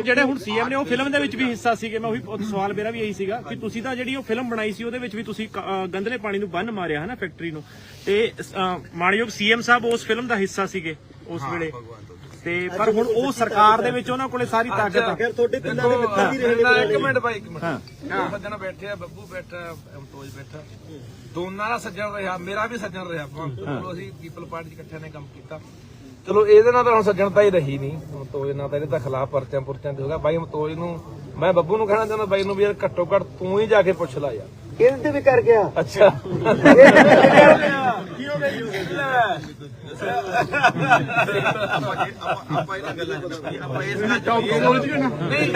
ਜਿਹੜੇ ਹੁਣ ਸੀਐਮ ਨੇ ਉਹ ਫਿਲਮ ਦੇ ਵਿੱਚ ਵੀ ਹਿੱਸਾ ਸੀਗੇ। ਮੈਂ ਉਹੀ ਸਵਾਲ ਮੇਰਾ ਵੀ ਇਹੀ ਸੀਗਾ ਕਿ ਤੁਸੀਂ ਤਾਂ ਜਿਹੜੀ ਉਹ ਫਿਲਮ ਬਣਾਈ ਸੀ ਉਹਦੇ ਵਿੱਚ ਵੀ ਤੁਸੀਂ ਕ- ਪਾਣੀ ਨੂੰ ਬੰਨ ਮਾਰਿਆ ਹੈ ਨਾ ਫੈਕਟਰੀ ਨੂੰ। ਤੇ ਮਾਣਯੋਗ ਸੀਐਮ ਸਾਹਿਬ ਉਸ ਫਿਲਮ ਦਾ ਹਿੱਸਾ ਸੀਗੇ ਉਸ ਵੇਲੇ। ਤੇ। ਪਰ ਹੁਣ ਉਹ ਸਰਕਾਰ ਦੇ ਵਿੱਚ ਉਹਨਾਂ ਕੋਲੇ ਸਾਰੀ ਤਾਕਤ ਆ। ਫਿਰ ਤੁਹਾਡੇ ਪਿੰਡਾਂ ਦੇ ਮਿੱਤਰ ਵੀ ਰਹੇ ਨਾ, ਇੱਕ ਮਿੰਟ ਭਾਈ ਇੱਕ ਮਿੰਟ। ਹਾਂ। ਦੋ ਸੱਜਣ ਬੈਠੇ ਆ ਬੱਬੂ ਬੈਠਾ ਅਮਤੋਜ ਬੈਠਾ। ਦੋਨਾਂ ਦਾ ਸੱਜਣ ਰਿਹਾ ਮੇਰਾ ਵੀ ਸੱਜਣ ਰਿਹਾ। ਆਪਾਂ ਅਸੀਂ ਪੀਪਲ ਪਾਰਟੀ ਚ ਇਕੱਠਿਆਂ ਨੇ ਕੰਮ ਕੀਤਾ। ਚਲੋ ਇਹਦੇ ਨਾਲ ਤਾਂ ਹੁਣ ਸੱਜਣਤਾ ਹੀ ਰਹੀ ਨਹੀਂ। ਅਮਤੋਜ ਨਾਲ ਤਾਂ ਇਹਦੇ ਤਾਂ ਖਿਲਾਫ ਪਰਚਿਆਂ ਪੁਰਚਿਆਂ ਤੇ ਹੋਗਾ ਬਾਈ ਅਮਤੋਜ ਨੂੰ ਮੈਂ ਬੱਬੂ ਨੂੰ ਕਹਿਣਾ ਚਾਹੁੰਦਾ ਬਾਈ ਨੂੰ ਵੀ ਯਾਰ ਘੱਟੋ ਘੱਟ ਤੂੰ ਹੀ ਜਾ ਕੇ ਪੁੱਛ ਲੈ ਯਾਰ। ਇਹਦੇ ਤੇ ਵੀ ਕਰ ਗਿਆ। ਅੱਛਾ।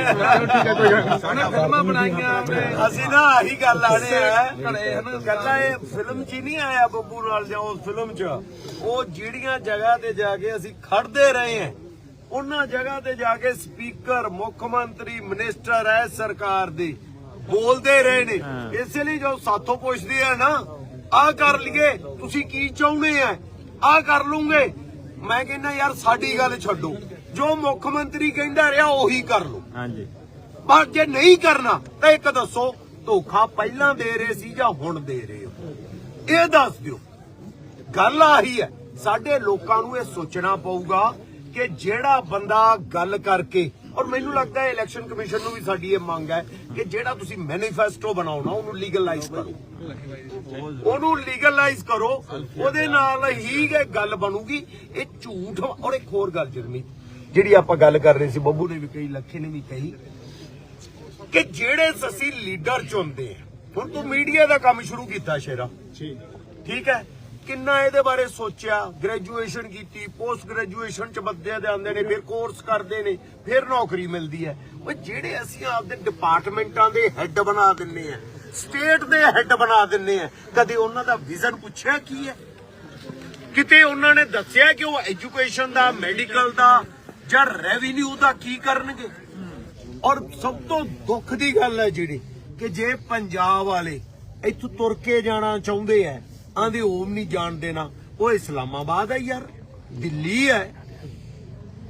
ਉਹਨੇ ਫਿਲਮਾਂ ਬਣਾਈਆਂ ਆਪਣੇ ਅਸੀਂ ਨਾ ਆਹੀ ਗੱਲ ਆਣੇ ਆ ਘੜੇ ਹਨ। ਕੱਲਾ ਇਹ ਫਿਲਮ 'ਚ ਹੀ ਨਹੀਂ ਆਇਆ ਬੱਬੂ ਨਾਲ ਜਾਂ ਉਸ ਫਿਲਮ 'ਚ। ਉਹ ਜਿਹੜੀਆਂ ਜਗ੍ਹਾ ਤੇ ਜਾ ਕੇ ਅਸੀਂ ਖੜਦੇ ਰਹੇ ਆ ਉਹਨਾਂ ਜਗ੍ਹਾ ਤੇ ਜਾ ਕੇ ਸਪੀਕਰ ਮੁੱਖ ਮੰਤਰੀ ਮਿਨਿਸਟਰ ਹੈ ਸਰਕਾਰ ਦੇ ਬੋਲਦੇ ਰਹੇ ਨੇ। ਇਸੇ ਲਈ ਜੋ ਸਾਥੋਂ ਪੁੱਛਦੇ ਆ ਨਾ ਆ ਕਰ ਲਈਏ ਤੁਸੀਂ ਕੀ ਚਾਹੁੰਦੇ ਆ? ਆ ਕਰ ਲੂੰਗੇ। ਮੈਂ ਕਹਿੰਦਾ ਯਾਰ ਸਾਡੀ ਗੱਲ ਛੱਡੋ। ਜੋ ਮੁੱਖ ਮੰਤਰੀ ਕਹਿੰਦਾ ਰਿਹਾ ਉਹੀ ਕਰ ਲਓ। ਹਾਂਜੀ। ਪਰ ਜੇ ਨਹੀਂ ਕਰਨਾ ਤਾਂ ਇੱਕ ਦੱਸੋ ਧੋਖਾ ਪਹਿਲਾਂ ਦੇ ਰਹੇ ਸੀ ਜਾਂ ਹੁਣ ਦੇ ਰਹੇ ਹੋ? ਇਹ ਦੱਸ ਦਿਓ। ਗੱਲ ਆਹੀ ਹੈ ਸਾਡੇ ਲੋਕਾਂ ਨੂੰ ਇਹ ਸੋਚਣਾ ਪਊਗਾ ਕਿ ਜਿਹੜਾ ਬੰਦਾ ਗੱਲ ਕਰਕੇ ਔਰ ਮੈਨੂੰ ਲੱਗਦਾ ਹੈ ਇਲੈਕਸ਼ਨ ਕਮਿਸ਼ਨ ਨੂੰ ਵੀ ਸਾਡੀ ਇਹ ਮੰਗ ਹੈ ਕਿ ਜਿਹੜਾ ਤੁਸੀਂ ਮੈਨੀਫੈਸਟੋ ਬਣਾਉਣਾ ਉਹਨੂੰ ਲੀਗਲਾਈਜ਼ ਕਰੋ। ਉਹਨੂੰ ਲੀਗਲਾਈਜ਼ ਕਰੋ ਉਹਦੇ ਨਾਲ ਹੀ ਗੱਲ ਬਣੂਗੀ। ਇਹ ਝੂਠ ਔਰ ਇੱਕ ਹੋਰ ਗੱਲ ਜਰਮੀ ਜਿਹੜੀ ਆਪਾਂ ਗੱਲ ਕਰ ਰਹੇ ਸੀ ਬੱਬੂ ਨੇ ਵੀ ਕਹੀ ਲੱਖੇ ਨੇ ਵੀ ਕਹੀ ਕਿ ਜਿਹੜੇ ਅਸੀਂ ਲੀਡਰ ਚੁਣਦੇ ਆ ਹੁਣ ਤੂੰ ਮੀਡੀਆ ਦਾ ਕੰਮ ਸ਼ੁਰੂ ਕੀਤਾ ਸ਼ੇਰਾ। ਠੀਕ ਹੈ? ਕਿੰਨਾ ਇਹਦੇ ਬਾਰੇ ਸੋਚਿਆ ਗ੍ਰੈਜੂਏਸ਼ਨ ਕੀਤੀ ਪੋਸਟ ਗ੍ਰੈਜੂਏਸ਼ਨ ਚ ਬੱਦੇ ਦੇ ਆਉਂਦੇ ਨੇ, ਫਿਰ ਕੋਰਸ ਕਰਦੇ ਨੇ, ਫਿਰ ਨੌਕਰੀ ਮਿਲਦੀ ਹੈ। ਉਹ ਜਿਹੜੇ ਅਸੀਂ ਆਪਦੇ ਡਿਪਾਰਟਮੈਂਟਾਂ ਦੇ ਹੈੱਡ ਬਣਾ ਦਿੰਨੇ ਆ ਸਟੇਟ ਦੇ ਹੈੱਡ ਬਣਾ ਦਿੰਨੇ ਆ, ਕਦੇ ਉਹਨਾਂ ਦਾ ਵਿਜ਼ਨ ਪੁੱਛਿਆ ਕੀ ਹੈ? ਕਿਤੇ ਉਹਨਾਂ ਨੇ ਦੱਸਿਆ ਕਿ ਉਹ ਐਜੂਕੇਸ਼ਨ ਦਾ ਮੈਡੀਕਲ ਦਾ ਜਾਂ ਰੈਵਨਿਊ ਦਾ ਕੀ ਕਰਨਗੇ? ਔਰ ਸਭ ਤੋਂ ਦੁੱਖ ਦੀ ਗੱਲ ਹੈ ਜਿਹੜੀ, ਕਿ ਜੇ ਪੰਜਾਬ ਵਾਲੇ ਇੱਥੋਂ ਤੁਰ ਕੇ ਜਾਣਾ ਚਾਹੁੰਦੇ ਐ ਆਂਦੇ ਓਮ ਨਹੀਂ ਜਾਣ ਦੇਣਾ। ਉਹ ਇਸਲਾਮਾਬਾਦ ਹੈ ਯਾਰ ਦਿੱਲੀ ਹੈ।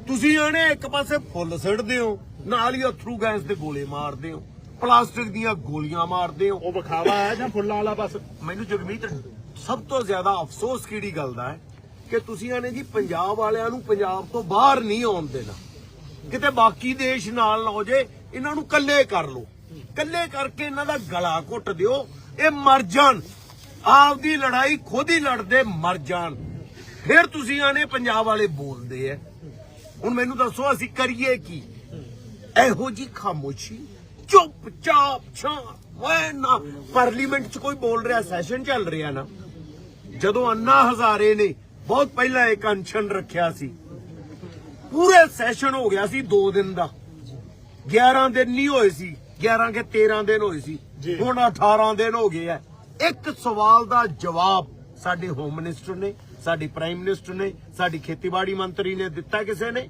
ਤੁਸੀਂ ਆਣੇ ਇੱਕ ਪਾਸੇ ਫੁੱਲ ਸਿੱਟਦੇ ਹੋ ਨਾਲ ਹੀ ਅਥਰੂ ਗੈਸ ਦੇ ਗੋਲੇ ਮਾਰਦੇ ਹੋ ਪਲਾਸਟਿਕ ਦੀਆਂ ਗੋਲੀਆਂ ਮਾਰਦੇ ਹੋ। ਉਹ ਵਿਖਾਵਾ ਹੈ ਜਾਂ ਫੁੱਲਾਂ ਵਾਲਾ ਬਸ? ਮੈਨੂੰ ਜਗਮੀਤ ਸਭ ਤੋਂ ਜ਼ਿਆਦਾ ਅਫਸੋਸ ਕਿਹੜੀ ਗੱਲ ਦਾ ਹੈ? ਕਿ ਤੁਸੀਂ ਆਨੇ ਜੀ ਪੰਜਾਬ ਵਾਲਿਆਂ ਨੂੰ ਪੰਜਾਬ ਤੋਂ ਬਾਹਰ ਨਹੀਂ ਆਉਣ ਦੇਣਾ। ਕਿਤੇ ਬਾਕੀ ਦੇਸ਼ ਨਾਲ ਨਾ ਹੋ ਜੇ ਇਹਨਾਂ ਨੂੰ ਕੱਲੇ ਕਰ ਲਓ। ਕੱਲੇ ਕਰਕੇ ਇਹਨਾਂ ਦਾ ਗਲਾ ਘੁੱਟ ਦਿਓ ਇਹ ਮਰ ਜਾਣ। ਆਪਦੀ ਲੜਾਈ ਖੁਦ ਹੀ ਲੜਦੇ ਮਰ ਜਾਣ। ਫਿਰ ਤੁਸੀਂ ਆਨੇ ਪੰਜਾਬ ਵਾਲੇ ਬੋਲਦੇ ਐ। ਹੁਣ ਮੈਨੂੰ ਦੱਸੋ ਅਸੀਂ ਕਰੀਏ ਕੀ? ਇਹੋ ਜੀ ਖਾਮੋਸ਼ੀ ਚੁੱਪ ਚਾਪ ਛਾਂ ਓਏ ਨਾ। ਪਾਰਲੀਮੈਂਟ 'ਚ ਕੋਈ ਬੋਲ ਰਿਹਾ ਸੈਸ਼ਨ ਚੱਲ ਰਿਹਾ ਨਾ। ਜਦੋਂ ਅੰਨਾ ਹਜ਼ਾਰੇ ਨੇ ਬਹੁਤ ਪਹਿਲਾਂ ਇੱਕ ਅਨਸ਼ਨ ਰੱਖਿਆ ਸੀ। ਪੂਰੇ ਸੈਸ਼ਨ ਹੋ ਗਿਆ ਸੀ 2 ਦਿਨ ਦਾ। 11 ਦਿਨ ਨਹੀਂ ਹੋਏ ਸੀ 11 ਕੇ 13 ਦਿਨ ਹੋਏ ਸੀ। ਹੁਣ 18 ਦਿਨ ਹੋ ਗਏ ਆ ਇੱਕ ਸਵਾਲ ਦਾ ਜਵਾਬ ਸਾਡੇ ਹੋਮ ਮਿਨਿਸਟਰ ਨੇ ਸਾਡੀ ਪ੍ਰਾਈਮ ਮਿਨਿਸਟਰ ਨੇ ਸਾਡੀ ਖੇਤੀਬਾੜੀ ਮੰਤਰੀ ਨੇ ਦਿੱਤਾ ਕਿਸੇ ਨੇ?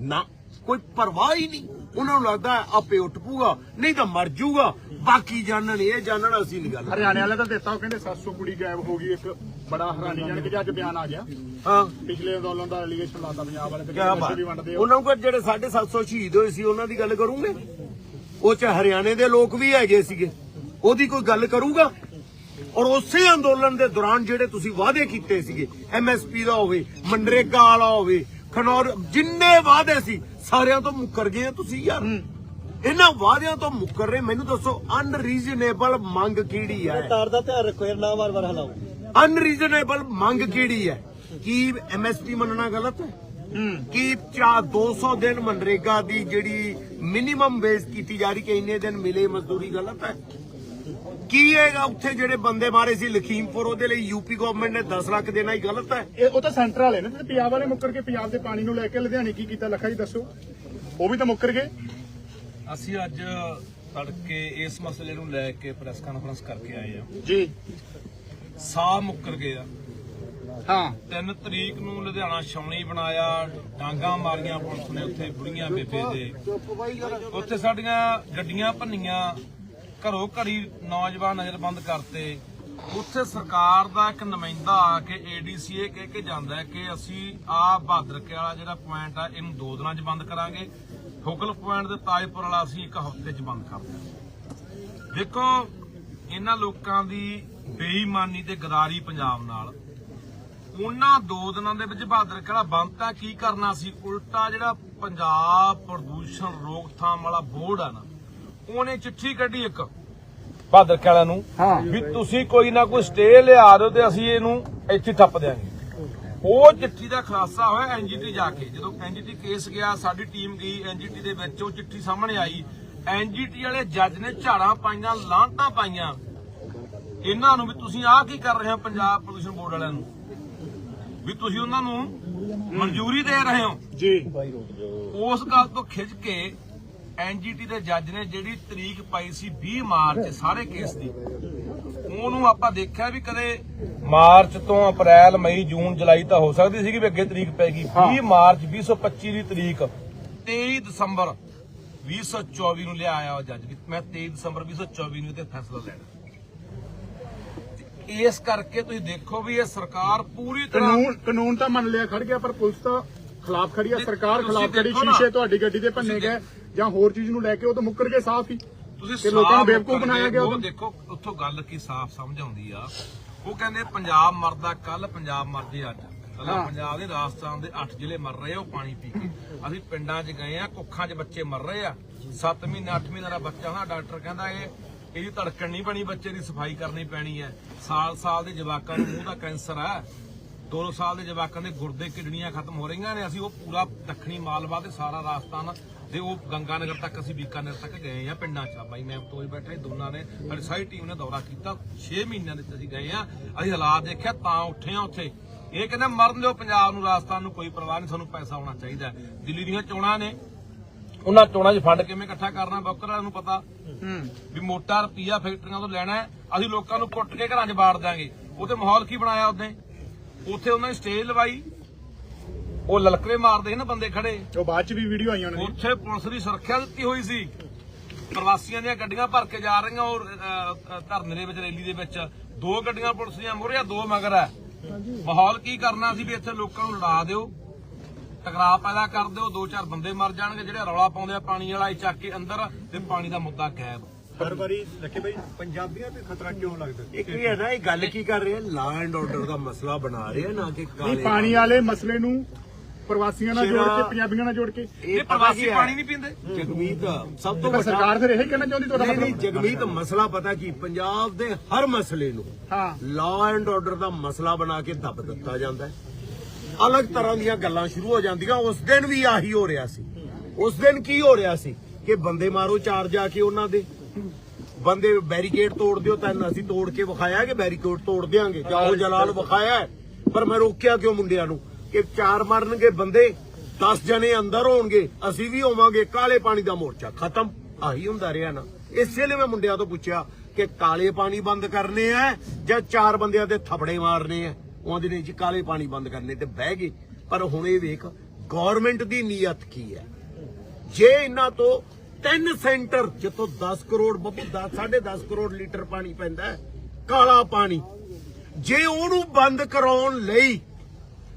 ਨਾ। ਕੋਈ ਪਰਵਾਹ ਹੀ ਨਹੀਂ। ਉਹਨਾਂ ਨੂੰ ਲੱਗਦਾ ਆਪੇ ਉੱਠ ਪੂਗਾ ਨਹੀਂ ਤਾਂ ਮਰ ਜਾਊਗਾ। ਬਾਕੀ ਜਾਣਨ ਇਹ ਜਾਣਨ ਅਸੀਂ ਨਹੀਂ ਗੱਲ ਹਰਿਆਣੇ ਵਾਲੇ ਤਾਂ ਦਿੱਤਾ ਉਹ ਕਹਿੰਦੇ 700 ਕੁੜੀ ਗਾਇਬ ਹੋ ਗਈ ਇੱਕ ਬੜਾ ਹੈਰਾਨੀਜਨਕ ਜਿਹਾ ਅੱਜ ਬਿਆਨ ਆ ਗਿਆ। ਹਾਂ। ਪਿਛਲੇ ਅੰਦੋਲਨ ਦਾ ਐਲੀਗੇਸ਼ਨ ਲਾਤਾ ਪੰਜਾਬ ਵਾਲੇ ਤੇ ਕਿਆ ਬਾਤ। ਉਹਨਾਂ ਨੂੰ ਜਿਹੜੇ 750 ਸ਼ਹੀਦ ਹੋਏ ਸੀ ਉਹਨਾਂ ਦੀ ਗੱਲ ਕਰੂਗੇ? ਉਹ ਚ ਹਰਿਆਣੇ ਦੇ ਲੋਕ ਵੀ ਹੈਗੇ ਸੀਗੇ। ਉਹਦੀ ਕੋਈ ਗੱਲ ਕਰੂਗਾ? ਔਰ ਉਸੇ ਅੰਦੋਲਨ ਦੇ ਦੌਰਾਨ ਜਿਹੜੇ ਤੁਸੀਂ ਵਾਅਦੇ ਕੀਤੇ ਸੀਗੇ ਐਮਐਸਪੀ ਦਾ ਹੋਵੇ ਮਨਰੇਗਾ ਵਾਲਾ ਹੋਵੇ ਖਨੌਰ ਜਿੰਨੇ ਵਾਅਦੇ ਸੀ ਸਾਰਿਆਂ ਤੋਂ ਮੁੱਕਰ ਗਏ ਤੁਸੀਂ ਯਾਰ। ਇਹਨਾਂ ਵਾਅਦਿਆਂ ਤੋਂ ਮੁੱਕਰ ਰਹੇ ਮੈਨੂੰ ਦੱਸੋ ਅਨਰੀਜ਼ਨੇਬਲ ਮੰਗ ਕਿਹੜੀ ਹੈ? ਤਾਰ ਦਾ ਧਿਆਨ ਰੱਖੋ ਯਾਰ ਨਾ ਵਾਰ-ਵਾਰ ਹਲਾਓ। ਅਨਰੀਜ਼ਨੇਬਲ ਮੰਗ ਕਿਹੜੀ ਹੈ? ਕੀ ਐਮਐਸਪੀ ਮੰਨਣਾ ਗਲਤ ਹੈ? ਕੀ ਚਾ 200 ਦਿਨ ਮਨਰੇਗਾ ਦੀ ਜਿਹੜੀ ਮਿਨੀਮਮ ਵੇਜ ਕੀਤੀ ਜਾ ਰਹੀ ਕਿ ਇੰਨੇ ਦਿਨ ਮਿਲੇ ਮਜ਼ਦੂਰੀ ਗਲਤ ਹੈ? ਕੀ ਇਹ ਉੱਥੇ ਜਿਹੜੇ ਬੰਦੇ ਮਾਰੇ ਸੀ ਲਖੀਮਪੁਰ? ਉਹਦੇ ਲਈ ਯੂਪੀ ਗਵਰਨਮੈਂਟ ਨੇ 10 ਲੱਖ ਦੇਣਾ ਹੀ ਗਲਤ ਹੈ। ਇਹ ਉਹ ਤਾਂ ਸੈਂਟਰ ਵਾਲੇ ਨੇ ਤੇ ਪੰਜਾਬ ਵਾਲੇ ਮੁੱਕਰ ਕੇ ਪੰਜਾਬ ਦੇ ਪਾਣੀ ਨੂੰ ਲੈ ਕੇ ਲੁਧਿਆਣੇ ਕੀ ਕੀਤਾ ਲੱਖਾ ਜੀ ਦੱਸੋ। ਉਹ ਵੀ ਤਾਂ ਮੁੱਕਰ ਗਏ। ਅਸੀਂ ਅੱਜ ਤੜਕੇ ਇਸ ਮਸਲੇ ਨੂੰ ਲੈ ਕੇ ਪ੍ਰੈਸ ਕਾਨਫਰੰਸ ਕਰਕੇ ਆਏ ਆ ਜੀ। ਸਾਹ ਮੁੱਕਰ ਗਏ ਆ ਹਾਂ। 3 ਤਰੀਕ ਨੂੰ ਲੁਧਿਆਣਾ ਛਾਉਣੀ ਬਣਾਇਆ ਡਾਂਗਾ ਮਾਰੀਆਂ ਪੁਲਿਸ ਨੇ ਉੱਥੇ ਬੁੜੀਆਂ ਬੇਬੇ ਦੇ। ਉੱਥੇ ਸਾਡੀਆਂ ਗੱਡੀਆਂ ਭੰਨੀਆਂ ਘਰੋ ਘਰੀ ਨੌਜਵਾਨ ਨਜ਼ਰਬੰਦ ਕਰਤੇ। ਉੱਥੇ ਸਰਕਾਰ ਦਾ ਇੱਕ ਨੁਮਾਇੰਦਾ ਆ ਕੇ ਏਡੀਸੀ ਇਹ ਕਹਿ ਕੇ ਜਾਂਦਾ ਕਿ ਅਸੀਂ ਆ ਬਹਾਦਰਕੇ ਵਾਲਾ ਜਿਹੜਾ ਪੁਆਇੰਟ ਆ, ਇਹਨੂੰ ਦੋ ਦਿਨਾਂ 'ਚ ਬੰਦ ਕਰਾਂਗੇ। ਫੋਕਲ ਪੁਆਇੰਟ ਦੇ ਤਾਜਪੁਰ ਵਾਲਾ ਅਸੀਂ ਇੱਕ ਹਫ਼ਤੇ 'ਚ ਬੰਦ ਕਰ ਦਿਆਂਗੇ। ਦੇਖੋ, ਇਹਨਾਂ ਲੋਕਾਂ ਦੀ ਬੇਈਮਾਨੀ ਤੇ ਗਦਾਰੀ ਪੰਜਾਬ ਨਾਲ। ਉਹਨਾਂ ਦੋ ਦਿਨਾਂ ਦੇ ਵਿੱਚ ਬਹਾਦਰ ਕਿਹੜਾ ਬੰਦ ਤਾਂ ਕੀ ਕਰਨਾ ਸੀ? ਉਲਟਾ ਜਿਹੜਾ ਪੰਜਾਬ ਪ੍ਰਦੂਸ਼ਣ ਰੋਕਥਾਮ ਵਾਲਾ ਬੋਰਡ ਆ ਨਾ ਉਹਨੇ ਚਿੱਠੀ ਕੱਢੀ ਇੱਕ ਬਹਾਦਰ ਕਿਹੜਾ ਨੂੰ ਵੀ ਤੁਸੀਂ ਕੋਈ ਨਾ ਕੋਈ ਸਟੇ ਲਿਆ ਦਿਓ ਤੇ ਅਸੀਂ ਇਹਨੂੰ ਇੱਥੇ ਠੱਪ ਦਿਆਂਗੇ। ਉਹ ਚਿੱਠੀ ਦਾ ਖੁਲਾਸਾ ਹੋਇਆ ਐਨਜੀਟੀ ਜਾ ਕੇ। ਜਦੋਂ ਐਨਜੀਟੀ ਕੇਸ ਗਿਆ ਸਾਡੀ ਟੀਮ ਗਈ ਐਨਜੀਟੀ ਦੇ ਵਿੱਚ ਉਹ ਚਿੱਠੀ ਸਾਹਮਣੇ ਆਈ। ਐਨਜੀਟੀ ਵਾਲੇ ਜੱਜ ਨੇ ਝਾੜਾਂ ਪਾਈਆਂ ਲਾਂਤਾਂ ਪਾਈਆਂ। ਇਹਨਾਂ ਨੂੰ ਵੀ ਤੁਸੀਂ ਆਹ ਕੀ ਕਰ ਰਹੇ ਹੋ ਪੰਜਾਬ ਪ੍ਰਦੂਸ਼ਣ ਬੋਰਡ ਵਾਲਿਆਂ ਨੂੰ? ਵੀ ਤੁਸੀਂ ਉਹਨਾਂ ਨੂੰ ਮਨਜ਼ੂਰੀ ਦੇ ਰਹੇ ਹੋ? ਜੀ। ਉਸ ਗੱਲ ਤੋਂ ਖਿੱਚ ਕੇ ਐਨਜੀਟੀ ਦੇ ਜੱਜ ਨੇ ਜਿਹੜੀ ਤਰੀਕ ਪਾਈ ਸੀ 20 ਮਾਰਚ ਸਾਰੇ ਕੇਸ ਦੀ। ਉਹਨੂੰ ਆਪਾਂ ਦੇਖਿਆ ਵੀ ਕਦੇ ਮਾਰਚ ਤੋਂ ਅਪ੍ਰੈਲ ਮਈ ਜੂਨ ਜੁਲਾਈ ਤਾਂ ਹੋ ਸਕਦੀ ਸੀ ਕਿ ਵੀ ਅੱਗੇ ਤਰੀਕ ਪੈ ਗਈ। 20 ਮਾਰਚ 2025 ਦੀ ਤਰੀਕ 23 ਦਸੰਬਰ 2024 ਨੂੰ ਲਿਆਇਆ ਉਹ ਜੱਜ ਵੀ। ਮੈਂ 23 ਦਸੰਬਰ 2024 ਨੂੰ ਤੇ ਫੈਸਲਾ ਲੈਣਾ। ਇਸ ਕਰਕੇ ਤੁਸੀਂ ਦੇਖੋ ਵੀ ਇਹ ਸਰਕਾਰ ਪੂਰੀ ਤਰ੍ਹਾਂ ਕਾਨੂੰਨ ਕਾਨੂੰਨ ਤਾਂ ਮੰਨ ਲਿਆ ਖੜ ਗਿਆ ਪਰ ਪੁਲਿਸ ਤਾਂ ਖਿਲਾਫ ਖੜੀ ਆ। ਸਰਕਾਰ ਖਿਲਾਫ ਖੜੀ। ਸ਼ੀਸ਼ੇ ਤੁਹਾਡੀ ਗੱਡੀ ਦੇ ਭੰਨੇ ਗਏ। ਜਾਂ ਹੋਰ ਚੀਜ਼ ਨੂੰ ਲੈ ਕੇ ਉਹ ਤਾਂ ਮੁੱਕਰ ਗਏ ਸਾਫ਼ ਹੀ। ਤੁਸੀਂ ਲੋਕਾਂ ਨੂੰ ਬੇਵਕੂਫ ਬਣਾਇਆ ਗਿਆ ਹੋ, ਉਦੋਂ। ਦੇਖੋ ਉੱਥੋਂ ਗੱਲ ਕੀ ਸਾਫ਼ ਸਮਝ ਆਉਂਦੀ ਆ। ਉਹ ਕਹਿੰਦੇ ਪੰਜਾਬ ਮਰਦਾ ਕੱਲ ਪੰਜਾਬ ਮਰਦੇ ਅੱਜ। ਕੱਲਾ ਪੰਜਾਬ ਦੇ ਰਾਜਸਥਾਨ ਦੇ 8 ਜ਼ਿਲ੍ਹੇ ਮਰ ਰਹੇ ਆ ਉਹ ਪਾਣੀ ਪੀ ਕੇ। ਅਸੀਂ ਪਿੰਡਾਂ 'ਚ ਗਏ ਆ ਕੁੱਖਾਂ 'ਚ ਬੱਚੇ ਮਰ ਰਹੇ ਆ। 7 ਮਹੀਨੇ 8 ਮਹੀਨੇ ਦਾ ਬੱਚਾ ਹੋਣਾ ਡਾਕਟਰ ਕਹਿੰਦਾ ਇਹ ਇਹਦੀ ਧੜਕਣ ਨਹੀਂ ਬਣੀ ਬੱਚੇ ਦੀ ਸਫ਼ਾਈ ਕਰਨੀ ਪੈਣੀ ਹੈ। ਸਾਲ ਸਾਲ ਦੇ ਜਵਾਕਾਂ ਨੂੰ ਮੂੰਹ ਦਾ ਕੈਂਸਰ ਹੈ ਦੋ ਸਾਲ ਦੇ ਜਵਾਕਾਂ ਦੇ ਗੁਰਦੇ ਕਿਡਨੀਆਂ ਖਤਮ ਹੋ ਰਹੀਆਂ ਨੇ। ਅਸੀਂ ਉਹ ਪੂਰਾ ਦੱਖਣੀ ਮਾਲਵਾ ਤੇ ਸਾਰਾ ਰਾਜਸਥਾਨ ਤੇ ਉਹ ਗੰਗਾਨਗਰ ਤੱਕ ਅਸੀਂ ਬੀਕਾਨੇਰ ਤੱਕ ਗਏ ਆ ਪਿੰਡਾਂ 'ਚ। ਬਾਈ ਮੈਂ ਤੋਂ ਬੈਠਾ ਦੋਨਾਂ ਨੇ ਸਾਡੀ ਸਾਰੀ ਟੀਮ ਨੇ ਦੌਰਾ ਕੀਤਾ। 6 ਮਹੀਨਿਆਂ ਦੇ ਅਸੀਂ ਗਏ ਆ ਅਸੀਂ ਹਾਲਾਤ ਦੇਖਿਆ ਤਾਂ ਉੱਠੇ ਆ ਉੱਥੇ। ਇਹ ਕਹਿੰਦੇ ਮਰਨ ਦਿਓ ਪੰਜਾਬ ਨੂੰ ਰਾਜਸਥਾਨ ਨੂੰ ਕੋਈ ਪਰਵਾਹ ਨਹੀਂ ਸਾਨੂੰ ਪੈਸਾ ਆਉਣਾ ਚਾਹੀਦਾ। ਦਿੱਲੀ ਦੀਆਂ ਚੋਣਾਂ ਨੇ। ਉਹਨਾਂ ਚੋਣਾਂ 'ਚ ਫੰਡ ਕਿਵੇਂ ਇਕੱਠਾ ਕਰਨਾ ਬੋਕਰਾਂ ਨੂੰ ਪਤਾ। ਵੀ ਮੋਟਾ ਰੁਪਈਆ ਫੈਕਟਰੀਆਂ ਤੋਂ ਲੈਣਾ ਅਸੀਂ ਲੋਕਾਂ ਨੂੰ ਕੁੱਟ ਕੇ ਘਰਾਂ 'ਚ ਬਾੜ ਦਾਂਗੇ ਉਹ ਤੇ ਮਾਹੌਲ ਕੀ ਬਣਾਇਆ ਉਹਨੇ? ਉੱਥੇ ਉਹਨਾਂ ਨੇ ਸਟੇਜ ਲਵਾਈ। ਉਹ ਲਲਕਰੇ ਮਾਰਦੇ ਸੀ ਨਾ ਬੰਦੇ ਖੜੇ। ਉਹ ਬਾਅਦ ਚ ਵੀ ਵੀਡੀਓ ਆਈਆਂ ਉਹਨਾਂ ਦੀ ਉੱਥੇ ਪੁਲਿਸ ਦੀ ਸੁਰੱਖਿਆ ਦਿੱਤੀ ਹੋਈ ਸੀ। ਪ੍ਰਵਾਸੀਆਂ ਦੀਆਂ ਗੱਡੀਆਂ ਭਰ ਕੇ ਜਾ ਰਹੀਆਂ ਔਰ ਧਰਨੇ ਦੇ ਵਿੱਚ ਰੈਲੀ ਦੇ ਵਿੱਚ। ਦੋ ਗੱਡੀਆਂ ਪੁਲਿਸ ਦੀਆਂ ਮੋਹਰੇ ਦੋ ਮਗਰ ਹੈ ਮਾਹੌਲ ਕੀ ਕਰਨਾ ਸੀ ਵੀ ਇੱਥੇ ਲੋਕਾਂ ਨੂੰ ਲੜਾ ਦਿਓ? ਟਕਰਾਅ ਪੈਦਾ ਕਰ ਦਿਓ ਦੋ ਚਾਰ ਬੰਦੇ ਮਰ ਜਾਣਗੇ ਜਿਹੜੇ ਰੌਲਾ ਪਾਉਂਦੇ ਆ ਪਾਣੀ ਵਾਲਾ ਇਹ ਚੱਕ ਕੇ ਅੰਦਰ ਤੇ ਪਾਣੀ ਦਾ ਮੁੱਦਾ ਗਾਇਬ। ਹਰ ਵਾਰੀ ਲੱਖੇ ਭਾਈ ਪੰਜਾਬੀਆਂ ਤੇ ਖਤਰਾ ਕਿਉਂ ਲੱਗਦਾ? ਇੱਕ ਵੀ ਹੈ ਨਾ ਇਹ ਗੱਲ ਕੀ ਕਰ ਰਹੇ ਆ? ਲਾ ਐਂਡ ਆਰਡਰ ਦਾ ਮਸਲਾ ਬਣਾ ਰਹੇ ਆ ਨਾ ਕਿ ਕਾਲੇ ਪਾਣੀ ਵਾਲੇ ਮਸਲੇ ਨੂੰ ਪ੍ਰਵਾਸੀਆਂ ਨਾਲ ਜੋੜ ਕੇ ਪੰਜਾਬੀਆਂ ਨਾਲ ਜੋੜ ਕੇ। ਇਹ ਪ੍ਰਵਾਸੀ? ਪਾਣੀ ਨਹੀਂ ਪੀਂਦੇ? ਜਗਮੀਤ ਸਭ ਤੋਂ ਵੱਡਾ ਸਰਕਾਰ ਫਿਰ ਇਹ ਕਹਿਣਾ ਚਾਹੁੰਦੀ ਤੁਹਾਡਾ ਨਹੀਂ ਜਗਮੀਤ ਮਸਲਾ ਪਤਾ ਕੀ? ਪੰਜਾਬ ਦੇ ਹਰ ਮਸਲੇ ਨੂੰ ਹਾਂ। ਲਾ ਐਂਡ ਆਰਡਰ ਦਾ ਮਸਲਾ ਬਣਾ ਕੇ ਦੱਬ ਦਿੱਤਾ ਜਾਂਦਾ ਹੈ। ਅਲੱਗ ਤਰ੍ਹਾਂ ਦੀਆਂ ਗੱਲਾਂ ਸ਼ੁਰੂ ਹੋ ਜਾਂਦੀਆਂ। ਉਸ ਦਿਨ ਵੀ ਆਹੀ ਹੋ ਰਿਹਾ ਸੀ। ਉਸ ਦਿਨ ਕੀ ਹੋ ਰਿਹਾ ਸੀ? ਕਿ ਬੰਦੇ ਮਾਰੋ ਚਾਰ ਜਾ ਕੇ ਉਹਨਾਂ ਦੇ। ਬੰਦੇ ਬੈਰੀਕੇਡ ਤੋੜ ਦਿਓ ਤਾਂ ਅਸੀਂ ਤੋੜ ਕੇ ਵਿਖਾਇਆ ਕਿ ਬੈਰੀਕੇਡ ਤੋੜ ਦਿਆਂਗੇ। ਜਾਓ ਜਲਾਲ ਵਿਖਾਇਆ। ਪਰ ਮੈਂ ਰੋਕਿਆ ਕਿਉਂ ਮੁੰਡਿਆਂ ਨੂੰ? ਕਿ ਚਾਰ ਮਰਨਗੇ ਬੰਦੇ 10 ਜਣੇ ਅੰਦਰ ਹੋਣਗੇ, ਅਸੀਂ ਵੀ ਹੋਵਾਂਗੇ, ਕਾਲੇ ਪਾਣੀ ਦਾ ਮੋਰਚਾ ਖਤਮ। ਆਹੀ ਹੁੰਦਾ ਰਿਹਾ ਨਾ। ਇਸੇ ਲਈ ਮੈਂ ਮੁੰਡਿਆਂ ਤੋਂ ਪੁੱਛਿਆ ਕਿ ਕਾਲੇ ਪਾਣੀ ਬੰਦ ਕਰਨੇ ਆ ਜਾਂ ਚਾਰ ਬੰਦਿਆਂ ਦੇ ਥਪੜੇ ਮਾਰਨੇ ਆ? ਉਹਦੇ ਨੇ ਜੀ, ਕਾਲੇ ਪਾਣੀ ਬੰਦ ਕਰਨੇ ਤੇ ਬਹਿ ਗਏ। ਪਰ ਹੁਣ ਇਹ ਵੇਖ ਗਵਰਨਮੈਂਟ ਦੀ ਨੀਅਤ ਕੀ ਹੈ? ਜੇ ਇਹਨਾਂ ਤੋਂ ਤਿੰਨ ਸੈਂਟਰ, ਜਿੱਥੋਂ 10 ਕਰੋੜ, ਬੱਬੂ 10 10.5 ਕਰੋੜ ਲੀਟਰ ਪਾਣੀ ਪੈਂਦਾ ਕਾਲਾ ਪਾਣੀ। ਜੇ ਉਹਨੂੰ ਬੰਦ ਕਰਾਉਣ ਲਈ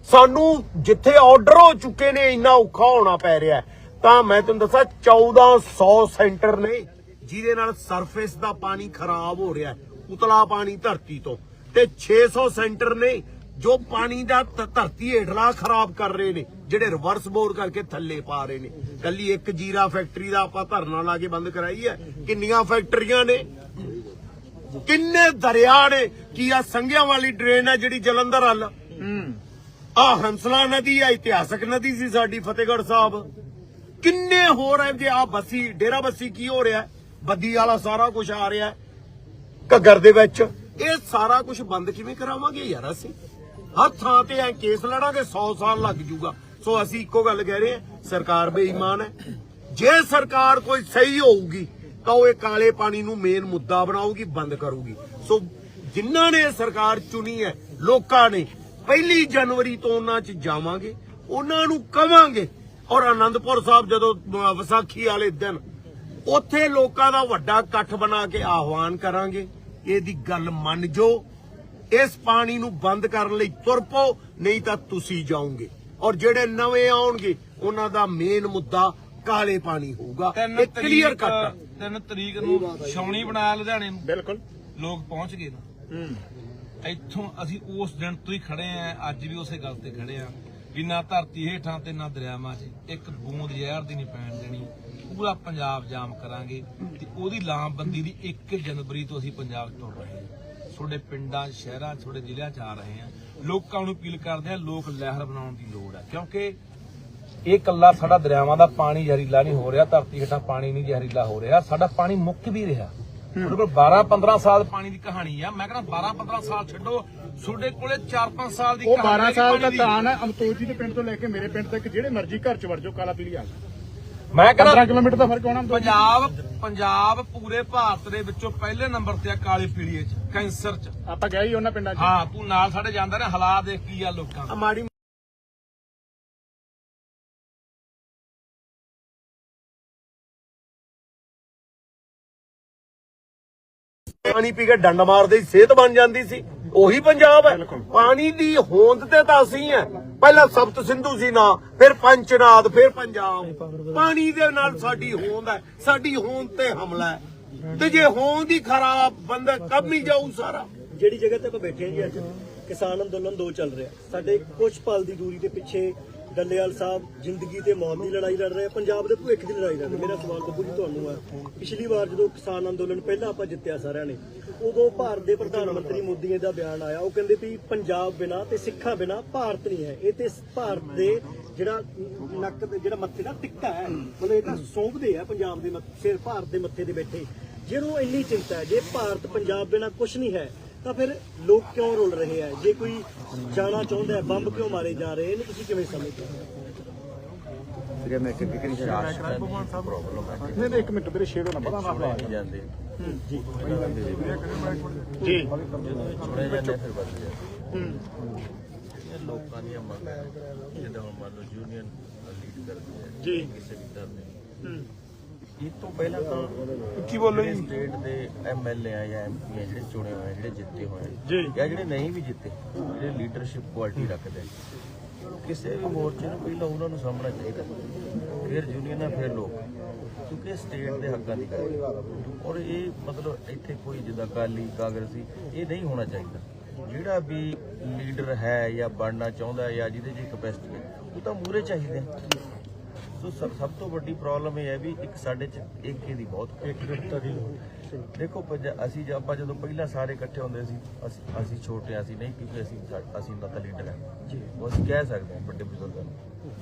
ਸਾਨੂੰ ਜਿੱਥੇ ਆਰਡਰ ਹੋ ਚੁੱਕੇ ਨੇ, ਇੰਨਾ ਔਖਾ ਹੋਣਾ ਪੈ ਰਿਹਾ ਤਾਂ ਮੈਂ ਤੁਹਾਨੂੰ ਦੱਸਾਂ 1400 ਸੈਂਟਰ ਨੇ, ਜਿਹਦੇ ਨਾਲ ਸਰਫੇਸ ਦਾ ਪਾਣੀ ਖਰਾਬ ਹੋ ਰਿਹਾ ਉਤਲਾ ਪਾਣੀ ਧਰਤੀ ਤੋਂ। ਤੇ 600 ਸੈਂਟਰ ਨੇ, ਜੋ ਪਾਣੀ ਦਾ ਧਰਤੀ ਹੇਠਲਾ ਖਰਾਬ ਕਰ ਰਹੇ ਨੇ, ਜਿਹੜੇ ਰਿਵਰਸ ਬੋਰ ਕਰਕੇ ਥੱਲੇ ਪਾ ਰਹੇ ਨੇ। ਕੱਲੀ ਇੱਕ ਜੀਰਾ ਫੈਕਟਰੀ ਦਾ ਆਪਾਂ ਧਰਨਾ ਲਾ ਕੇ ਬੰਦ ਕਰਾਈ ਹੈ। ਕਿੰਨੀਆਂ ਫੈਕਟਰੀਆਂ ਨੇ? ਕਿੰਨੇ ਦਰਿਆ ਨੇ? ਕੀ ਆ ਸੰਘਿਆਂ ਵਾਲੀ ਡਰੇਨ ਹੈ ਜਿਹੜੀ ਜਲੰਧਰ ਹੱਲ ਆ ਹੰਸਲਾ ਨਦੀ ਆ, ਇਤਿਹਾਸਕ ਨਦੀ ਸੀ ਸਾਡੀ ਫਤਿਹਗੜ੍ਹ ਸਾਹਿਬ। ਕਿੰਨੇ ਹੋਰ ਹੈ ਜੇ ਆ ਬੱਸੀ, ਡੇਰਾ ਬੱਸੀ ਕੀ ਹੋ ਰਿਹਾ? ਬੱਦੀ ਵਾਲਾ ਸਾਰਾ ਕੁਝ ਆ ਰਿਹਾ। ਘੱਗਰ ਦੇ ਵਿੱਚ। ਇਹ ਸਾਰਾ ਕੁਝ ਬੰਦ ਕਿਵੇਂ ਕਰਾਵਾਂਗੇ ਯਾਰ ਅਸੀਂ? ਹਰ ਥਾਂ ਤੇ ਐ ਕੇਸ ਲੜਾਂਗੇ 100 ਸਾਲ ਲੱਗ ਜੂਗਾ। ਸੋ ਅਸੀਂ ਇੱਕੋ ਗੱਲ ਕਹਿ ਰਹੇ ਹਾਂ, ਸਰਕਾਰ ਬੇਈਮਾਨ ਹੈ। ਜੇ ਸਰਕਾਰ ਕੋਈ ਸਹੀ ਹੋਊਗੀ, ਤਾਂ ਉਹ ਇਹ ਕਾਲੇ ਪਾਣੀ ਨੂੰ ਮੇਨ ਮੁੱਦਾ ਬਣਾਊਗੀ, ਬੰਦ ਕਰੂਗੀ। ਸੋ ਜਿਨ੍ਹਾਂ ਨੇ ਸਰਕਾਰ ਚੁਣੀ ਹੈ, ਲੋਕਾਂ ਨੇ ਪਹਿਲੀ ਜਨਵਰੀ ਤੋਂ ਉਹਨਾਂ 'ਚ ਜਾਵਾਂਗੇ ਉਹਨਾਂ ਨੂੰ ਕਵਾਂਗੇ। ਔਰ ਆਨੰਦਪੁਰ ਸਾਹਿਬ ਜਦੋਂ ਵਿਸਾਖੀ ਵਾਲੇ ਦਿਨ ਉੱਥੇ ਲੋਕਾਂ ਦਾ ਵੱਡਾ ਇਕੱਠ ਬਣਾ ਕੇ ਆਹਵਾਨ ਕਰਾਂਗੇ। ਇਹਦੀ ਗੱਲ ਮੰਨ ਜੋ ਇਸ ਪਾਣੀ ਨੂੰ ਬੰਦ ਕਰਨ ਲਈ ਤੁਰ ਪਓ ਨਹੀਂ ਤਾਂ ਤੁਸੀਂ ਜਾਓਗੇ। ਔਰ ਜਿਹੜੇ ਨਵੇਂ ਆਉਣਗੇ ਉਹਨਾਂ ਦਾ ਮੇਨ ਮੁੱਦਾ ਕਾਲੇ ਪਾਣੀ ਹੋਊਗਾ। ਇਹ ਕਲੀਅਰ ਕੱਟ ਤਿੰਨ ਤਰੀਕ ਨੂੰ ਛਾਉਣੀ ਬਣਾਇਆ ਲੁਧਿਆਣੇ ਨੂੰ। ਬਿਲਕੁਲ। ਲੋਕ ਪਹੁੰਚ ਗਏ ਨਾ। ਹੂੰ। ਇੱਥੋਂ ਅਸੀਂ ਉਸ ਦਿਨ ਤੋਂ ਹੀ ਖੜੇ ਆਂ, ਅੱਜ ਵੀ ਉਸੇ ਗੱਲ ਤੇ ਖੜੇ ਆਂ ਵੀ ਨਾ ਧਰਤੀ ਹੇਠਾਂ ਤੇ ਨਾ ਦਰਿਆਵਾਂ 'ਚ ਇੱਕ ਬੂੰਦ ਜ਼ਹਿਰ ਦੀ ਨਹੀਂ ਪੈਣ ਦੇਣੀ। ਪੂਰਾ ਪੰਜਾਬ ਜਾਮ ਕਰਾਂਗੇ ਤੇ ਉਹਦੀ ਲਾਮਬੰਦੀ ਦੀ 1 ਜਨਵਰੀ ਤੋਂ ਅਸੀਂ ਪੰਜਾਬ 'ਚ ਤੁਰ ਰਹੇ ਹਾਂ ਤੁਹਾਡੇ ਪਿੰਡਾਂ, ਸ਼ਹਿਰਾਂ ਤੁਹਾਡੇ ਜ਼ਿਲ੍ਹਿਆਂ 'ਚ ਆ ਰਹੇ ਹਾਂ ਲੋਕਾਂ ਨੂੰ ਅਪੀਲ ਕਰਦੇ ਹਾਂ ਲੋਕ ਲਹਿਰ ਬਣਾਉਣ ਦੀ ਲੋੜ ਹੈ ਕਿਉਂਕਿ ਇਹ ਕੱਲਾ ਸਾਡਾ ਦਰਿਆਵਾਂ ਦਾ ਪਾਣੀ ਜ਼ਹਿਰੀਲਾ ਨਹੀਂ ਹੋ ਰਿਹਾ, ਧਰਤੀ ਹੇਠਾਂ ਪਾਣੀ ਨਹੀਂ ਜ਼ਹਿਰੀਲਾ ਹੋ ਰਿਹਾ। ਸਾਡਾ ਪਾਣੀ ਮੁੱਕ ਵੀ ਰਿਹਾ। ਕੋਲ 12 15 ਸਾਲ ਪਾਣੀ ਦੀ ਕਹਾਣੀ ਆ ਮੈਂ ਕਹਿੰਦਾ 12 15 ਸਾਲ ਛੱਡੋ ਤੁਹਾਡੇ ਕੋਲੇ 4 5 ਸਾਲ ਦੀ ਉਹ ਕਹਾਣੀ 12 ਹੈ ਸਾਲ ਦਾ ਪਾਣੀ ਦੀ। ਤਾਨ ਹੈ ਅਮਤੋਜ ਜੀ ਦੇ ਪਿੰਡ ਤੋਂ ਲੈ ਕੇ ਮੇਰੇ ਪਿੰਡ ਤੱਕ ਜਿਹੜੇ ਮਰਜ਼ੀ ਘਰ ਚ ਵੜ ਜਾਓ ਕਾਲਾ ਪੀਲੀ ਆ ਗਿਆ ਮੈਂ 15 ਕਹਿੰਦਾ ਕਿਲੋਮੀਟਰ ਦਾ ਫ਼ਰਕ ਹੋਣਾ ਅਮਤੋਜ ਜੀ। ਪੰਜਾਬ ਪੰਜਾਬ ਪੂਰੇ ਭਾਰਤ ਦੇ ਵਿੱਚੋਂ ਪਹਿਲੇ ਨੰਬਰ ਤੇ ਆ ਕਾਲੀ ਪੀਲੀਏ ਚ ਕੈਂਸਰ ਚ ਆਪਾਂ ਗਏ ਹੀ ਉਹਨਾਂ ਪਿੰਡਾਂ ਚ ਹਾਂ ਤੂੰ ਨਾਲ ਸਾਡੇ ਜਾਂਦਾ ਰਿਹਾ ਹਾਲਾਤ ਦੇਖ ਕੀ ਆ ਲੋਕਾਂ ਦੇ। ਪਾਣੀ ਪੀ ਕੇ ਡੰਡ ਮਾਰਦੇ ਸੀ ਸਿਹਤ ਬਣ ਜਾਂਦੀ ਸੀ। ਉਹੀ ਪੰਜਾਬ ਹੈ। ਪਾਣੀ ਦੀ ਹੋਂਦ ਤੇ ਤਾਂ ਅਸੀਂ ਹੈ। ਪਹਿਲਾਂ ਸਪਤ ਸਿੰਧੂ ਸੀ ਨਾ ਫਿਰ ਪੰਚਨਾਦ ਫਿਰ ਪੰਜਾਬ। ਪਾਣੀ ਦੇ ਨਾਲ ਸਾਡੀ ਹੋਂਦ ਹੈ। ਸਾਡੀ ਹੋਂਦ ਤੇ ਹਮਲਾ ਹੈ। ਤੇ ਜੇ ਹੋਂਦ ਹੀ ਖਰਾਬ ਬੰਦਾ ਕੰਮ ਹੀ ਜਾਊ ਸਾਰਾ। ਜਿਹੜੀ ਜਗ੍ਹਾ ਤੇ ਆਪਾਂ ਬੈਠੇ ਹਾਂ ਜੀ ਅੱਜ ਕਿਸਾਨ ਅੰਦੋਲਨ ਦੋ ਚੱਲ ਰਿਹਾ। ਸਾਡੇ ਕੁਝ ਪਲ ਦੀ ਦੂਰੀ ਦੇ ਪਿੱਛੇ ਡੱਲੇਵਾਲ ਸਾਹਿਬ ਜ਼ਿੰਦਗੀ ਤੇ ਮੌਤ ਦੀ ਲੜਾਈ ਲੜ ਰਹੇ ਆ, ਪੰਜਾਬ ਦੇ ਭਵਿੱਖ ਦੀ ਲੜਾਈ ਲੜ ਰਹੇ ਮੇਰਾ ਸਵਾਲ ਬੱਬੂ ਜੀ ਤੁਹਾਨੂੰ ਹੈ ਪਿਛਲੀ ਵਾਰ ਜਦੋਂ ਕਿਸਾਨ ਅੰਦੋਲਨ ਪਹਿਲਾਂ ਆਪਾਂ ਜਿੱਤਿਆ ਸਾਰਿਆਂ ਨੇ, ਉਦੋਂ ਭਾਰਤ ਦੇ ਪ੍ਰਧਾਨ ਮੰਤਰੀ ਮੋਦੀ ਦਾ ਬਿਆਨ ਆਇਆ, ਉਹ ਕਹਿੰਦੇ ਵੀ ਪੰਜਾਬ ਬਿਨਾ ਤੇ ਸਿੱਖਾਂ ਬਿਨਾ ਭਾਰਤ ਨਹੀਂ ਹੈ। ਇਹ ਤੇ ਭਾਰਤ ਦੇ ਜਿਹੜਾ ਨੱਕ ਤੇ ਜਿਹੜਾ ਮੱਥੇ ਦਾ ਟਿੱਕਾ ਹੈ, ਮਤਲਬ ਇਹ ਤਾਂ ਸੌਂਪਦੇ ਆ ਪੰਜਾਬ ਦੇ ਮੱਥੇ ਭਾਰਤ ਦੇ ਮੱਥੇ ਤੇ ਬੈਠੇ। ਜਿਹਨੂੰ ਇੰਨੀ ਚਿੰਤਾ ਹੈ, ਜੇ ਭਾਰਤ ਪੰਜਾਬ ਬਿਨਾ ਕੁਝ ਨਹੀਂ ਹੈ ਤਾਂ ਫਿਰ ਲੋਕ ਕਿਉਂ ਰੁਲ ਰਹੇ ਆ? ਜੇ ਕੋਈ ਜਾਣਾ ਚਾਹੁੰਦਾ ਹੈ ਬੰਬ ਕਿਉਂ ਮਾਰੇ ਜਾ ਰਹੇ? ਇਹਨੂੰ ਤੁਸੀਂ ਕਿਵੇਂ ਸਮਝਦੇ ਹੋ? ਵੀਰੇ ਮੈਂ ਕਿਹਾ ਕਿ ਰਾਸ਼ਟਰ ਪ੍ਰੋਬਲਮ ਹੈ? ਨਹੀਂ ਨਹੀਂ ਇੱਕ ਮਿੰਟ ਮੇਰੇ ਸ਼ੇਰੋ ਨਾ ਪਤਾ ਨਾ ਨਹੀਂ ਜਾਂਦੇ। ਜੀ। ਜੀ। ਛੋੜੇ ਜਾਂਦੇ ਫਿਰ ਬਦਲ ਜਾਂਦੇ ਇਹ ਲੋਕਾਂ ਦੀਆਂ ਮੰਗਾਂ ਜਿੱਦਾਂ ਹੁਣ ਮੰਨ ਲਓ ਯੂਨੀਅਨ ਲੀਡ ਕਰਦੀ ਹੈ ਜੀ। ਕਿਸੇ ਵੀ ਧਰਨੇ ਇਹ ਤੋਂ ਪਹਿਲਾਂ ਤਾਂ ਉੱਚੀ ਬੋਲੋ ਜੀ। ਸਟੇਟ ਦੇ ਐਮਐਲਏ ਆ ਜਾਂ ਐਮਪੀ ਆ ਜਿਹੜੇ ਚੁਣੇ ਹੋਏ ਆ, ਜਿਹੜੇ ਜਿੱਤੇ ਹੋਏ ਆ, ਜੀ। ਜਿਹੜੇ ਨਹੀਂ ਵੀ ਜਿੱਤੇ ਜਿਹੜੇ ਲੀਡਰਸ਼ਿਪ ਕੁਆਲਿਟੀ ਰੱਖਦੇ ਆ। ਕਿਸੇ ਵੀ ਮੋਰਚੇ ਨੂੰ ਪਹਿਲਾਂ ਉਹਨਾਂ ਨੂੰ ਸਾਹਮਣਾ ਚਾਹੀਦਾ ਫਿਰ ਯੂਨੀਅਨਾਂ ਫਿਰ ਲੋਕ ਕਿਉਂਕਿ ਸਟੇਟ ਦੇ ਹੱਕਾਂ ਦੀ ਗੱਲ ਹੈ। ਔਰ ਇਹ ਮਤਲਬ ਇੱਥੇ ਕੋਈ ਜਿੱਦਾਂ ਅਕਾਲੀ ਕਾਂਗਰਸੀ ਇਹ ਨਹੀਂ ਹੋਣਾ ਚਾਹੀਦਾ ਜਿਹੜਾ ਵੀ ਲੀਡਰ ਹੈ ਜਾਂ ਬਣਨਾ ਚਾਹੁੰਦਾ ਹੈ ਜਾਂ ਜਿਹਦੇ 'ਚ ਕਪੈਸਿਟੀ ਹੈ ਉਹ ਤਾਂ ਮੂਰੇ ਚਾਹੀਦੇ ਆ ਸੋ ਸਭ ਸਭ ਤੋਂ ਵੱਡੀ ਪ੍ਰੋਬਲਮ ਇਹ ਹੈ ਵੀ ਇੱਕ ਸਾਡੇ ਚ ਏਕੇ ਦੀ ਬਹੁਤ ਏਕਤਾ ਦੀ ਦੇਖੋ ਪੰਜਾ- ਅਸੀਂ ਜਦ ਆਪਾਂ ਜਦੋਂ ਪਹਿਲਾਂ ਸਾਰੇ ਇਕੱਠੇ ਹੁੰਦੇ ਸੀ ਅਸੀਂ ਅਸੀਂ ਛੋਟੇ ਹਾਂ, ਅਸੀਂ ਨਹੀਂ ਕਿਉਂਕਿ ਅਸੀਂ ਸਾ- ਅਸੀਂ ਤਾਂ ਲੀਡਰ ਹੈ। ਜੀ। ਉਹ ਅਸੀਂ ਕਹਿ ਸਕਦੇ ਹਾਂ ਵੱਡੇ ਬਜ਼ੁਰਗਾਂ ਨੂੰ।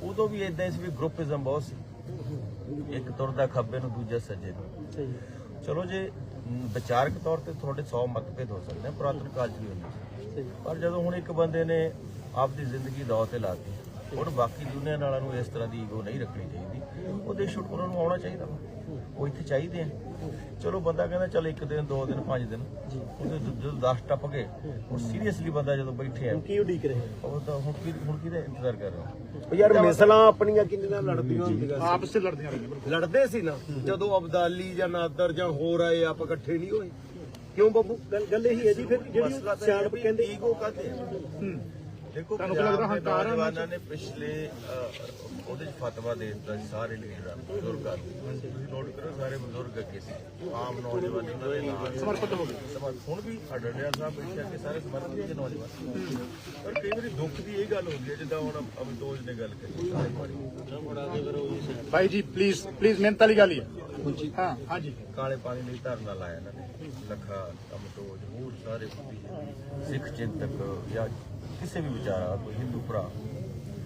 ਉਦੋਂ ਵੀ ਇਦਾਂ ਸੀ ਵੀ ਗਰੁੱਪਿਜ਼ਮ ਬਹੁਤ ਸੀ। ਇੱਕ ਤੁਰਦਾ ਖੱਬੇ ਨੂੰ ਦੂਜਾ ਸੱਜੇ ਨੂੰ। ਚਲੋ ਜੇ ਮ, ਵਿਚਾਰਕ ਤੌਰ ਤੇ ਤੁਹਾਡੇ 100 ਮਤਭੇਦ ਹੋ ਸਕਦੇ ਆ ਪੁਰਾਤਨ ਕਾਲ 'ਚ ਵੀ ਹੁੰਦੇ ਸੀ। ਪਰ ਜਦੋਂ ਹੁਣ ਇੱਕ ਬੰਦੇ ਨੇ ਆਪਦੀ ਜ਼ਿੰਦਗੀ ਦਾਅ ਤੇ ਲਾਤੀ ਹੁਣ ਬਾਕੀ ਦੁਨੀਆ ਨਾਲਾਂ ਨੂੰ ਇਸ ਤਰ੍ਹਾਂ ਦੀ ਈਗੋ ਨਹੀਂ ਰੱਖਣੀ ਚਾਹੀਦੀ। ਉਹਦੇ ਸ਼ੁੱਡ ਉਹਨਾਂ ਨੂੰ ਆਉਣਾ ਚਾਹੀਦਾ ਵਾ। ਉਹ ਇੱਥੇ ਚਾਹੀਦੇ ਆ। ਚਲੋ ਬੰਦਾ ਕਹਿੰਦਾ ਚਲ ਇੱਕ ਦਿਨ ਦੋ ਦਿਨ ਪੰਜ ਦਿਨ। ਉਹਦੇ ਜਦੋਂ 10 ਟੱਪ ਗਏ ਹੁਣ ਸੀਰੀਅਸਲੀ ਬੰਦਾ ਜਦੋਂ ਬੈਠੇ ਆ ਕੀ ਉਡੀਕ ਰਹੇ? ਉਹ ਤਾਂ ਹੁਣ ਕੀ ਹੁਣ ਕਿਹਦਾ ਇੰਤਜ਼ਾਰ ਕਰ ਰਿਹਾ? ਯਾਰ ਮਿਸਲਾਂ ਆਪਣੀਆਂ ਕਿੰਨੀਆਂ ਲੜਦੀਆਂ ਹੁੰਦੀਆਂ ਸੀ। ਆਪਸ ਚ ਲੜਦੀਆਂ ਰਹੀਆਂ ਲੜਦੇ ਸੀ ਨਾ ਜਦੋਂ ਅਬਦਾਲੀ ਜਾਂ ਨਾਦਰ ਜਾਂ ਹੋਰ ਆਏ ਆਪ ਇਕੱਠੇ ਨਹੀਂ ਹੋਏ। ਕਿਉਂ ਬੱਬੂ? ਗੱਲ ਗੱਲ ਇਹੀ ਹੈ ਜੀ ਫਿਰ ਜਿਹੜੀ ਸਿਆਣਪ ਕਹਿੰਦੇ ਈਗੋ ਕਾਤੇ ਦੇਖੋ ਤੁਹਾਨੂੰ ਕੀ ਲੱਗਦਾ ਪੰਜਾਬ ਦੇ ਹੰਕਾਰ ਆ ਉਹਨਾਂ ਨੌਜਵਾਨਾਂ ਨੇ ਪਿਛਲੇ ਅਹ, ਉਹਦੇ ਚ ਫਤਵਾ ਦੇ ਦਿੱਤਾ ਸੀ ਸਾਰੇ ਲੀਡਰਾਂ ਨੂੰ ਬਜ਼ੁਰਗਾਂ ਨੂੰ। ਤੁਸੀਂ ਨੋਟ ਕਰੋ ਸਾਰੇ ਬਜ਼ੁਰਗ ਅੱਗੇ ਸੀ। ਆਮ ਨੌਜਵਾਨ ਇਹਨਾਂ ਦੇ ਨਾਲ ਸਮਰਪਿਤ ਹੋ ਗਏ। ਸਮਰਥ ਹੁਣ ਵੀ ਅਡੜਿਆ ਸਾਹਿਬ ਬੈਠੇ ਆ ਕਿ ਸਾਰੇ ਸਮਰਪਿਤ ਨੇ ਨੌਜਵਾਨ ਪਰ ਕਈ ਵਾਰੀ ਦੁੱਖ ਦੀ ਇਹ ਗੱਲ ਹੁੰਦੀ ਹੈ ਜਿੱਦਾਂ ਹੁਣ ਅਮਿਤੋਜ ਨੇ ਗੱਲ ਕਰੀ ਸਾਰੇ ਭਾਈ ਜੀ ਪਲੀਜ਼ ਪਲੀਜ਼ ਮਿਹਨਤ ਵਾਲੀ ਗੱਲ ਹੀ ਹੈ। ਹਾਂ ਹਾਂਜੀ। ਕਾਲੇ ਪਾਣੀ ਲਈ ਧਰਨਾ ਲਾਇਆ ਇਹਨਾਂ ਨੇ। ਲੱਖਾ ਅਮਤੋਜ ਹੋਰ ਸਾਰੇ ਸਿੱਖ ਚਿੰਤਕ ਜਾਂ ਕਿਸੇ ਵੀ ਵਿਚਾਰਾ ਕੋਈ ਹਿੰਦੂ ਭਰਾ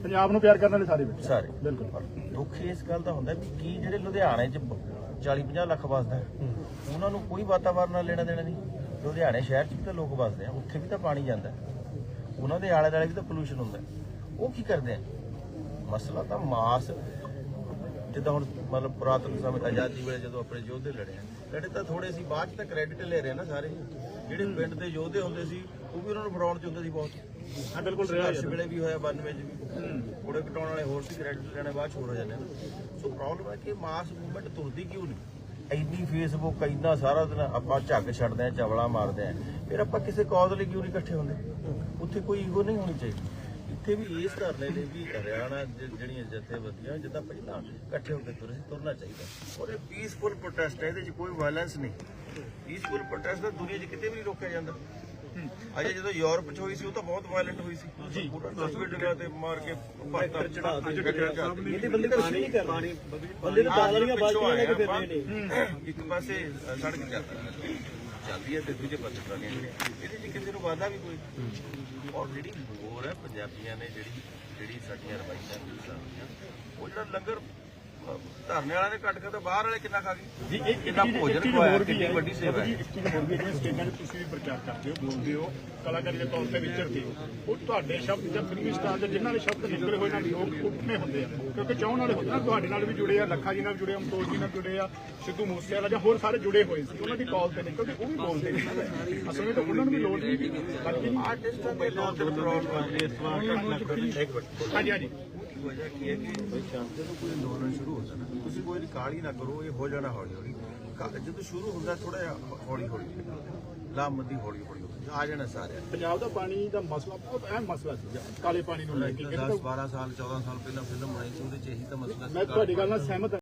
ਪੰਜਾਬ ਨੂੰ ਪਿਆਰ ਕਰਨ ਵਾਲੇ ਸਾਰੇ ਬੈਠੇ ਸਾਰੇ। ਬਿਲਕੁਲ। ਦੁੱਖ ਇਸ ਗੱਲ ਦਾ ਹੁੰਦਾ ਵੀ ਕੀ ਜਿਹੜੇ ਲੁਧਿਆਣੇ 'ਚ 40 50 ਲੱਖ ਵਸਦਾ ਉਹਨਾਂ ਨੂੰ ਕੋਈ ਵਾਤਾਵਰਨ ਨਾਲ ਲੈਣਾ ਦੇਣਾ ਨਹੀਂ। ਲੁਧਿਆਣੇ ਸ਼ਹਿਰ 'ਚ ਵੀ ਤਾਂ ਲੋਕ ਵਸਦੇ ਆ ਉੱਥੇ ਵੀ ਤਾਂ ਪਾਣੀ ਜਾਂਦਾ। ਉਹਨਾਂ ਦੇ ਆਲੇ ਦੁਆਲੇ ਵੀ ਤਾਂ ਪੋਲੂਸ਼ਨ ਹੁੰਦਾ। ਉਹ ਕੀ ਕਰਦੇ ਆ? ਮਸਲਾ ਤਾਂ ਮਾਸ ਜਿੱਦਾਂ ਹੁਣ ਮਤਲਬ ਪੁਰਾਤਨ ਸਮੇਂ ਆਜ਼ਾਦੀ ਵੇਲੇ ਜਦੋਂ ਆਪਣੇ ਯੋਧੇ ਲੜੇ ਆ ਲੜੇ ਤਾਂ ਥੋੜੇ ਸੀ ਬਾਅਦ ਚ ਤਾਂ ਕ੍ਰੈਡਿਟ ਲੈ ਰਹੇ ਨਾ ਸਾਰੇ। ਜਿਹੜੇ ਪਿੰਡ ਦੇ ਯੋਧੇ ਹੁੰਦੇ ਸੀ ਉਹ ਵੀ ਉਹਨਾਂ ਨੂੰ ਫੜਾਉਣ ਚ ਹੁੰਦੇ ਸੀ ਬਹੁਤ। ਹਾਂ ਬਿਲਕੁਲ ਰਿਹਾ ਸੰਘਰਸ਼ ਵੇਲੇ ਵੀ ਹੋਇਆ 92 ਚ ਵੀ। ਕੋੜੇ ਕਟਾਉਣ ਵਾਲੇ ਹੋਰ ਸੀ ਕ੍ਰੈਡਿਟ ਲੈਣੇ ਬਾਅਦ ਚ ਹੋਰ ਹੋ ਜਾਂਦੇ ਨੇ ਸੋ ਪ੍ਰੋਬਲਮ ਹੈ ਕਿ ਮਾਸ ਮੂਵਮੈਂਟ ਤੁਰਦੀ ਕਿਉਂ ਨਹੀਂ? ਇੰਨੀ ਫੇਸਬੁੱਕ ਇੰਨਾ ਸਾਰਾ ਦਿਨ ਆਪਾਂ ਝੱਗ ਛੱਡਦੇ ਆ ਚਵਲਾ ਮਾਰਦੇ ਆ। ਫਿਰ ਆਪਾਂ ਕਿਸੇ ਕਾਜ਼ ਲਈ ਕਿਉਂ ਨਹੀਂ ਇਕੱਠੇ ਹੁੰਦੇ? ਉੱਥੇ ਕੋਈ ਈਗੋ ਨਹੀਂ ਹੋਣੀ ਚਾਹੀਦੀ। ਇੱਥੇ ਵੀ ਇਸ ਧਰਨੇ ਲਈ ਵੀ ਹਰਿਆਣਾ ਜਿਹੜੀਆਂ ਜਥੇਬੰਦੀਆਂ ਜਿੱਦਾਂ ਪਹਿਲਾਂ ਇਕੱਠੇ ਹੋ ਕੇ ਤੁਰੇ ਸੀ ਤੁਰਨਾ ਚਾਹੀਦਾ। ਔਰ ਇਹ ਪੀਸਫੁਲ ਪ੍ਰੋਟੈਸਟ ਹੈ ਇਹਦੇ 'ਚ ਕੋਈ ਵਾਇਲੈਂਸ ਨਹੀਂ। ਪੀਸਫੁਲ ਪ੍ਰੋਟੈਸਟ ਤਾਂ ਦੁਨੀਆ 'ਚ ਕਿਤੇ ਵੀ ਨਹੀਂ ਰੋਕਿਆ ਜਾਂਦਾ। ਅਜੇ ਜਦੋਂ ਯੂਰਪ 'ਚ ਹੋਈ ਸੀ ਉਹ ਤਾਂ ਬਹੁਤ ਵਾਇਲੈਂਟ ਹੋਈ ਸੀ। ਪੂਰਾ ਦਸਵੇਂ ਜਗ੍ਹਾ ਤੇ ਮਾਰ ਕੇ ਭਰਤਾ ਚੜਾ ਇਹਦੇ ਬੰਦੇ ਕੁਝ ਨਹੀਂ ਕਰ ਰਹੇ ਬੰਦੇ ਤਾਂ ਦਾਲ ਵਾਲੀਆਂ ਬਾਲਟੀਆਂ ਲੈ ਕੇ ਫਿਰ ਰਹੇ ਨੇ। ਇੱਕ ਪਾਸੇ ਸੜਕ ਚੱਲ- ਚੱਲਦੀ ਹੈ ਤੇ ਦੂਜੇ ਪਾਸੇ ਟਰਾਲੀਆਂ ਇਹਦੇ 'ਚ ਕਿਸੇ ਨੂੰ ਵਾਦਾ ਵੀ ਕੋਈ? ਔਰ ਜਿਹੜੀ ਹੋਰ ਹੈ ਪੰਜਾਬੀਆਂ ਨੇ ਜਿਹੜੀ ਜਿਹੜੀ ਸਾਡੀਆਂ ਰਵਾਇਤਾਂ ਉਹ ਜਿਹੜਾ ਲੰਗਰ ਧਰਨੇ ਵਾਲਿਆਂ ਨੇ ਕੱਟ ਕੇ ਤਾਂ ਬਾਹਰ ਵਾਲੇ ਕਿੰਨਾ ਖਾ ਗਏ? ਜੀ ਇੱਕ ਕਿੰਨਾ ਭੋਜਨ ਖਵਾਇਆ ਕਿੰਨੀ ਵੱਡੀ ਸੇਵਾ ਜੀ ਹੈ? ਇੱਕ ਚੀਜ਼ ਹੋਰ ਵੀ ਜਿਵੇਂ ਸਟੇਜਾਂ 'ਤੇ ਤੁਸੀਂ ਵੀ ਪ੍ਰਚਾਰ ਕਰਦੇ ਹੋ ਬੋਲਦੇ ਹੋ ਕਲਾਕਾਰੀ ਦੇ ਤੌਰ ਤੇ ਵਿਚਰਦੇ ਹੋ। ਉਹ ਤੁਹਾਡੇ ਸ਼ਬਦ ਜਾਂ ਫਿਲਮੀ ਸਟਾਰ ਦੇ ਜਿਨ੍ਹਾਂ ਦੇ ਸ਼ਬਦ ਨਿਕਲੇ ਹੋਏ ਨਾਲ ਲੋਕ ਉੱਠਨੇ ਹੁੰਦੇ ਆ। ਕਿਉਂਕਿ ਚਾਹਣ ਵਾਲੇ ਹੁੰਦੇ ਨਾ ਤੁਹਾਡੇ ਨਾਲ ਵੀ ਜੁੜੇ ਆ ਲੱਖਾ ਜੀ ਨਾਲ ਜੁੜੇ ਆ ਅਮਤੋਜ ਜੀ ਨਾਲ ਜੁੜੇ ਆ ਸਿੱਧੂ ਮੂਸੇਵਾਲਾ ਜਾਂ ਹੋਰ ਸਾਰੇ ਜੁੜੇ ਹੋਏ ਸੀ। ਉਹਨਾਂ ਦੀ ਕਾਲ ਤੇ ਨਹੀਂ ਕਿਉਂਕਿ ਉਹ ਵੀ ਬੋਲਦੇ ਨੇ ਅਸਲ ਵਿੱਚ ਤਾਂ ਉਹਨਾਂ ਨੂੰ ਵੀ ਲੋੜ ਨਹੀਂ ਨਹੀਂ ਆਰਟਿਸਟਾਂ ਦੇ ਲੋਕ ਦੇ ਪ੍ਰੋਬਲਮ ਇਸ ਵਾਰ ਹਾਂਜੀ ਹਾਂਜੀ। ਵਜ੍ਹਾ ਕੀ ਹੈ ਕਿ ਕੋਈ ਸ਼ਾਂਤੀ ਨੂੰ ਕੋਈ ਅੰਦੋਲਨ ਸ਼ੁਰੂ ਹੁੰਦਾ ਨਾ ਤੁਸੀਂ ਕੋਈ ਕਾਲੀ ਨਾ ਕਰੋ ਇਹ ਹੋ ਜਾਣਾ ਹੌਲੀ ਹੌਲੀ। ਕਾ- ਜਦੋਂ ਸ਼ੁਰੂ ਹੁੰਦਾ ਥੋੜਾ ਜਿਹਾ ਹੌਲੀ ਹੌਲੀ। ਲਾਮਦੀ ਹੌਲੀ ਹੌਲੀ ਆ ਜਾਣਾ ਸਾਰਿਆਂ ਪੰਜਾਬ ਦਾ ਪਾਣੀ ਦਾ ਮਸਲਾ ਬਹੁਤ ਅਹਿਮ ਮਸਲਾ ਸੀ ਕਾਲੇ ਪਾਣੀ ਨੂੰ ਲੈ ਕੇ। 10 12 ਸਾਲ 14 ਸਾਲ ਪਹਿਲਾਂ ਫਿਲਮ ਬਣਾਈ ਸੀ ਉਹਦੇ ਚ ਇਹੀ ਤਾਂ ਮਸਲਾ ਸੀ। ਮੈਂ ਤੁਹਾਡੀ ਗੱਲ ਨਾਲ ਸਹਿਮਤ ਹਾਂ।